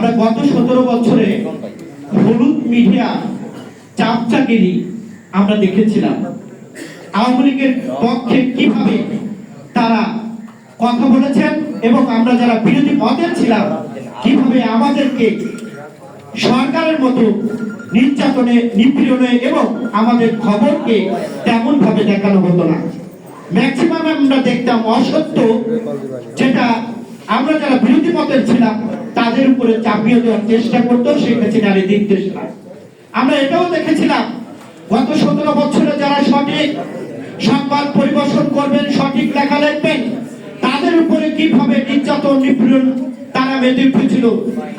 আমরা গত সতেরো বছরে হলুদ মিডিয়া চাপচাগিরি আমরা দেখেছিলাম। আওয়ামী লীগের পক্ষে কীভাবে তারা কথা বলেছেন এবং আমরা যারা বিরোধী মতের ছিলাম, কীভাবে আমাদেরকে সরকারের মতো নির্যাতনে, নিপীড়নে এবং আমাদের খবরকে তেমন ভাবে দেখানো হতো না। ম্যাক্সিমাম আমরা দেখতাম অসত্য, যেটা আমরা যারা বিরোধী মতের ছিলাম, তাদের উপরে চাপিয়ে দেওয়ার চেষ্টা করতো শেখ হাসিনার এই নির্দেশনা আমরা এটাও দেখেছিলাম, গত সতেরো বছরে যারা সঠিক সংবাদ পরিবেশন করবেন, সঠিক লেখা লিখবেন, তাদের উপরে কীভাবে নির্যাতন, নিপীড়ন, তারা মেতে উঠেছিল,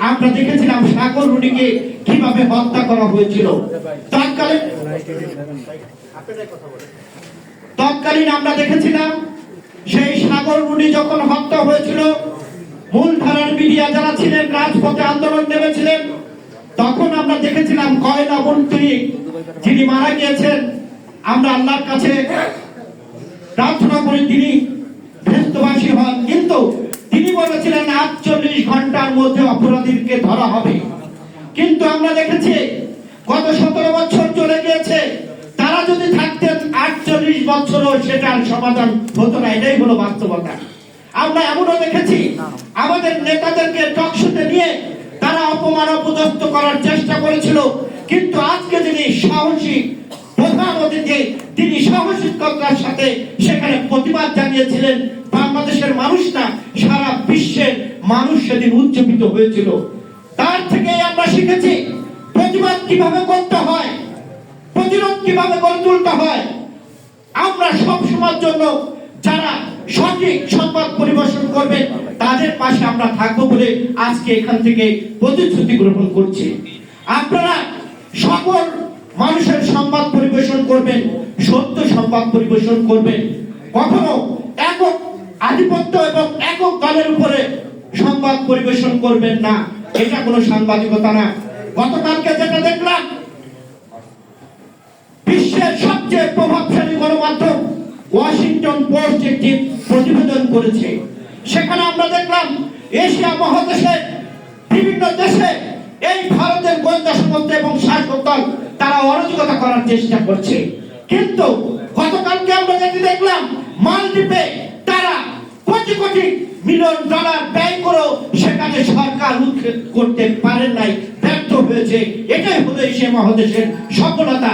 আমরা দেখেছিলাম সাগর রুনিকে কীভাবে হত্যা করা হয়েছিল। তৎকালীন তৎকালীন আমরা দেখেছিলাম, সেই সাগর রুনি যখন হত্যা হয়েছিল মূলধারার মিডিয়া যারা ছিলেন, রাজপথে আন্দোলন নেমেছিলেন, তখন আমরা দেখেছিলাম কয়লা মন্ত্রী যিনি মারা গিয়েছেন, আমরা আল্লাহর কাছে প্রার্থনা করি, তিনি ভেস্তবাসী হন। কিন্তু তিনি বলেছিলেন, আটচল্লিশ ঘণ্টার মধ্যে অপরাধীকে ধরা হবে। কিন্তু আমরা দেখেছি, গত সতেরো বছর চলে গিয়েছে, তারা যদি থাকতেন আটচল্লিশ বছরও সেটার সমাধান হতো না, এটাই হলো বাস্তবতা। আমরা এমনও দেখেছি আমাদের নেতাদেরকে টকশোতে নিয়ে তারা অপমান অপদস্থ করার চেষ্টা করেছিল। কিন্তু আজকে যিনি সাহসী প্রধান অতিথি তিনি সাহসিকতার সাথে সেখানে প্রতিবাদ জানিয়েছিলেন। বাংলাদেশের মানুষ না সারা বিশ্বের মানুষ সেদিন উজ্জীবিত হয়েছিল। তার থেকে আমরা শিখেছি, প্রতিবাদ কীভাবে করতে হয়, প্রতিরোধ কীভাবে গড়ে তুলতে হয়, আমরা সব সময়ের জন্য যারা সঠিক সংবাদ পরিবেশন করবেন তাদের পাশে আমরা থাকব বলে আজকে এখান থেকে প্রতিশ্রুতি গ্রহণ করছি। আপনারা সকল মানুষের সংবাদ পরিবেশন করবেন, সত্য সংবাদ পরিবেশন করবেন। কখনো একক আধিপত্য এবং একক দলের উপরে সংবাদ পরিবেশন করবেন না, এটা কোনো সাংবাদিকতা না। গতকালকে যেটা দেখলাম, বিশ্বের সবচেয়ে ওয়াশিংটন পোস্ট একটি প্রতিবেদন করেছে। সেখানে আমরা দেখলাম, এশিয়া মহাদেশে, বিভিন্ন দেশে এই ভারতের গোয়েন্দা সংস্থা এবং শাসক দল, তারা অরাজকতা করার চেষ্টা করছে। কিন্তু গতকালকে আমরা যেটি দেখলাম, মালদ্বীপে তারা কোটি কোটি মিলিয়ন ডলার ব্যয় করেও সেখানে সরকার উৎখাত করতে পারেন নাই, ব্যর্থ হয়েছে। এটাই হলো এশিয়া মহাদেশের সফলতা।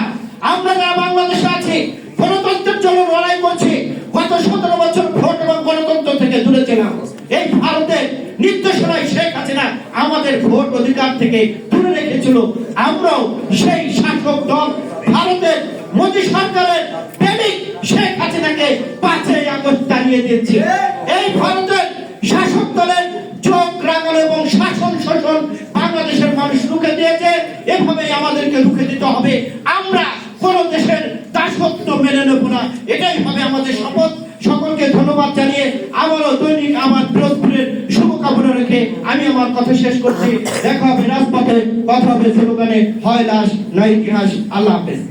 আমরা যারা বাংলাদেশে আছি গণতন্ত্রের জন্য লড়াই করছি। গত সতেরো বছর ভোট এবং গণতন্ত্র থেকে দূরে ছিলাম। এই ভারতের নির্দেশনায় শেখ হাসিনা আমাদের ভোট অধিকার থেকে দূরে রেখেছিল। আমরাও সেই শাসক দল ভারতের মোদী সরকারের প্রেমিক শেখ হাসিনাকে পাঁচই আগস্ট দাঁড়িয়ে দিয়েছি। এই ভারতের শাসক দলের চোখ রাগাল এবং শাসন শোষণ বাংলাদেশের মানুষ রুখে দিয়েছে। এভাবেই আমাদেরকে রুখে দিতে হবে আমরা কোন দেশের দাসত্ব মেনে নেব না। এটাই হবে আমাদের শপথ। সকলকে ধন্যবাদ জানিয়ে আবারও দৈনিক আমার বিরোধপুরের শুভকামনা রেখে আমি আমার কথা শেষ করছি। দেখা হবে রাজপথে, কথা হবে হয় লাশ, নয় ইতিহাস। আল্লাহ হাফেজ।